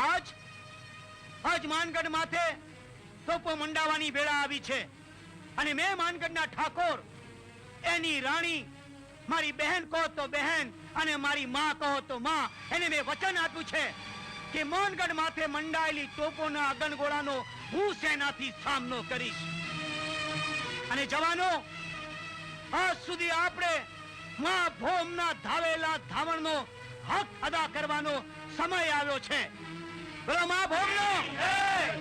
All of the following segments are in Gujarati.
આજ આજ માનગઢ માથે તોપો મંડાવાની વેળા આવી છે. અને મેં માનગઢના ઠાકોર, એની રાણી, મારી બહેન કહો તો બહેન, અને મારી માં કહો તો માં, એને મેં વચન આપ્યું છે કે માનગઢ માથે મંડાયેલી તોપોના અગનગોળાનો હું સેનાથી સામનો કરીશ. અને જવાનો, આજ સુધી આપણે માં ભોમના ધાવેલા ધાવણનો હક અદા કરવાનો સમય આવ્યો છે. બોલો માં ભોમનો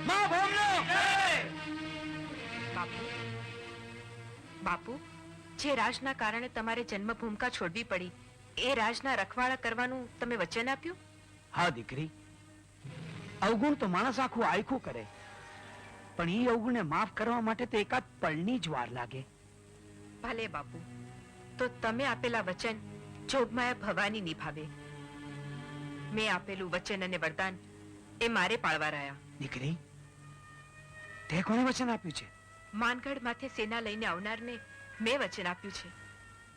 માં ભોમનો બાપુ બાપુ જે રાજના કારણે તમારે જન્મભૂમિકા છોડવી પડી એ રાજના રખવાળા કરવાનું તમે વચન આપ્યું? હા દીકરી. અવગુણ તો માણસ આખું આયખું કરે. પણ એ અવગુણને માફ કરવા માટે તો એકાદ પળની જ વાર લાગે. ભલે બાપુ. તો તમે આપેલા વચન જોગમાયા ભવાની નિભાવે. મેં આપેલું વચન અને વરદાન એ મારે પાળવા રહ્યા. દીકરી તે કોને વચન આપ્યું છે? માનગઢ માથે સેના લઈને આવનારને મેં વચન આપ્યું છે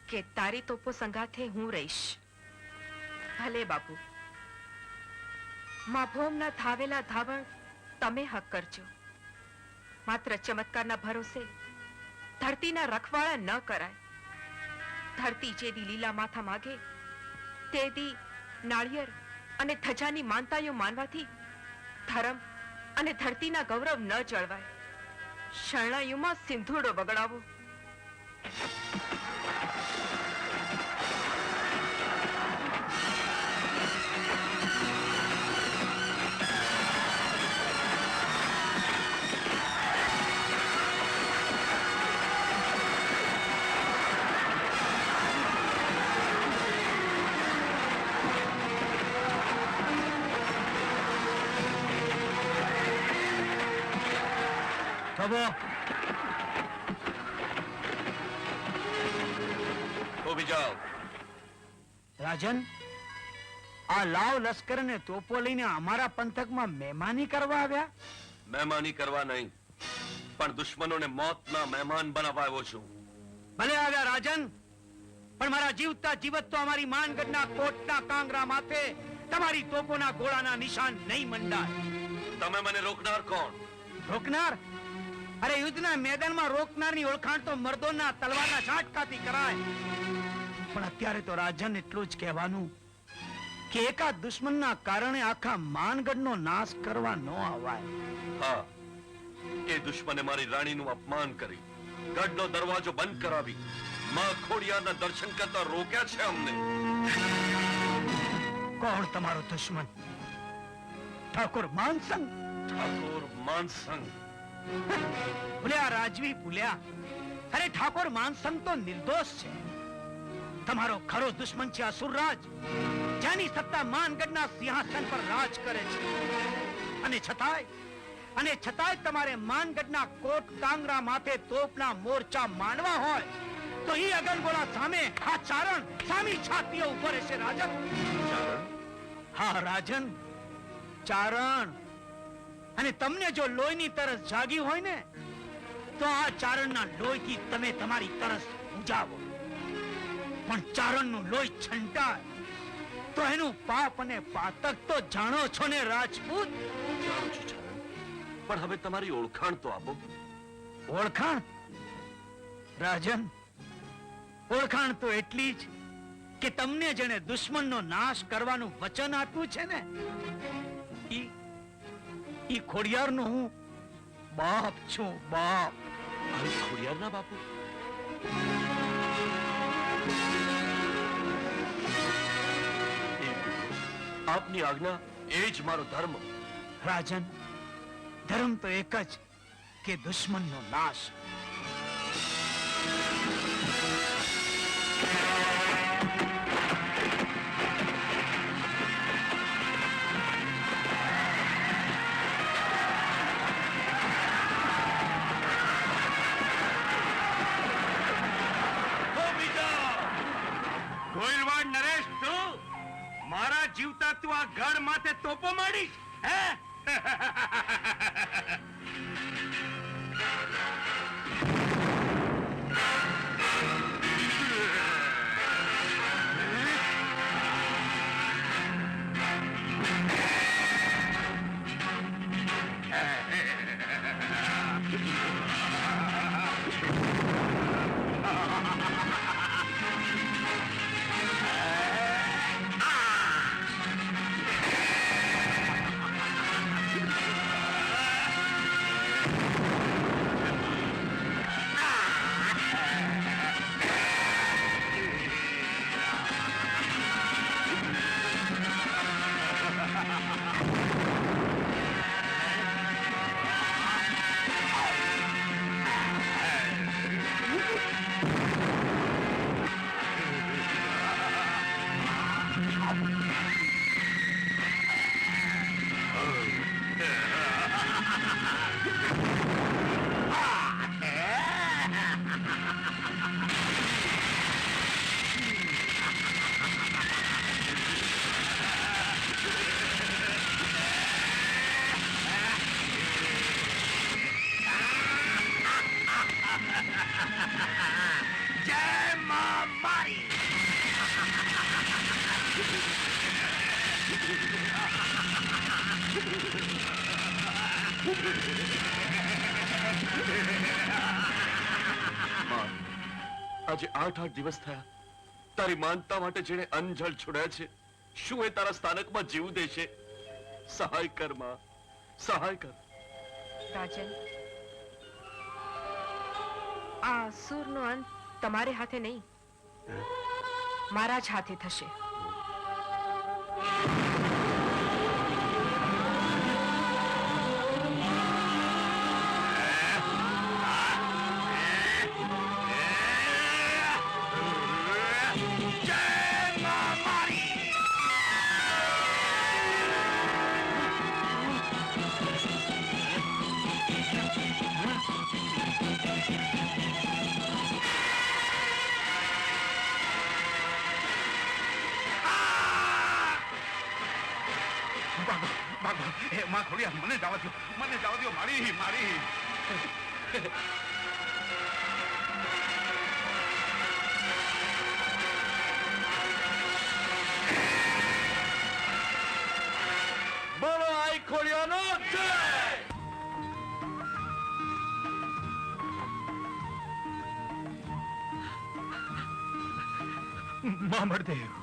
કે તારી તોપો સંગાથે હું રહીશ. ભલે બાપુ માભોમના ધાવેલા ધાવણ તમે હક કરજો. માત્ર ચમત્કારના ભરોસે ધરતીના રખવાળા ન કરાય. ધરતી જે દી લીલા માથા માગે તે દી નાળિયેર અને ધજાની માનતાઓ માનવાથી ધર્મ અને ધરતીના ગૌરવ ન જળવાય. શરણાયુમાં સિંધુડો બગડાવો. થવો ઊભી જાઓ રાજન આ લાવ લશ્કર ને તોપો લઈને અમારા પંથકમાં મહેમાની કરવા આવ્યા? મહેમાની કરવા નહીં પણ દુશ્મનોને મોતના મહેમાન બનાવવા આવ્યો છું. ભલે આવ્યા રાજન પણ મારા જીવતા જીવત તો અમારી માનગઢના કોટના કાંગરા માથે તમારી તોપોના ગોળાના નિશાન નહીં મંડાય. તમે મને રોકનાર કોણ? રોકનાર? અરે યુદ્ધના મેદાનમાં રોકનારની ઓળખાણ તો મર્દોના તલવારના ઝાટકાથી કરાય. પણ અત્યારે તો રાજન એટલું જ કહેવાનું કે એકા દુશ્મનના કારણે આખા માનગઢનો નાશ કરવા ન આવાય હા એ દુશ્મને મારી રાણીનું અપમાન કરી ગઢનો દરવાજો બંધ કરાવી માં ખોડિયારના દર્શન કરતા રોક્યા છે અમને. કોણ તમારો દુશ્મન? ઠાકોર માનસંગ? ઠાકોર માનસંગ. ભૂલ્યા રાજવી ભૂલ્યા. અરે ઠાકોર માનસંગ તો નિર્દોષ છે. તમારો ખરો દુશ્મન છે અસુરરાજ જેની સત્તા માનગઢના સિંહાસન પર રાજ કરે છે. અને છતાંય અને છતાંય તમારે માનગઢના કોટ કાંગરા માથે તોપના મોરચા માનવા હોય તો ઈ અગનગોળા સામે આ ચારણ સામી છાતીઓ ઊભો રહેશે રાજન. હા રાજન. ચારણ. અને તમને જો લોહીની તરસ જાગી હોય ને તો આ ચારણના લોહીથી તમે તમારી તરસ બુજાવો પણ ચારણનું લોહી છંટાય તો એનું પાપ અને પાતક તો જાણો છો ને રાજપૂત? જાણું છું ચારણ પણ હવે તમારી ઓળખાણ તો આપો. ઓળખાણ? રાજન ઓળખાણ તો એટલી જ કે તમને જેને દુશ્મનનો નાશ કરવાનું વચન આપ્યું છે ને ઈ ઈ ખોડિયારનો હું બાપ છું બાપ. ખોડિયારના બાપુ? આપની આજ્ઞા એ જ મારો ધર્મ. રાજન ધર્મ તો એક જ કે દુશ્મનનો નાશ. ગોયલવાડ નરેશ તું? મારા જીવતા તું આ ગઢ માથે તોપો માડીશ હે? માં આજે આઠ આઠ દિવસ થયા. તારી માનતા માટે જેને અંજળ છોડ્યા છે શું એ તારા સ્થાનકમાં જીવ દેશે? સહાય કરમાં. સહાય કર. રાજન આ અસુરનો અંત તમારે હાથે નહીં. મારા જ હાથે થશે. Yeah. એ, માં ખોડિયા મને જવા દો. મને જવા દો, મારી મારી. બોલો આઈ ખોડિયાનો જય! માં મળદેવ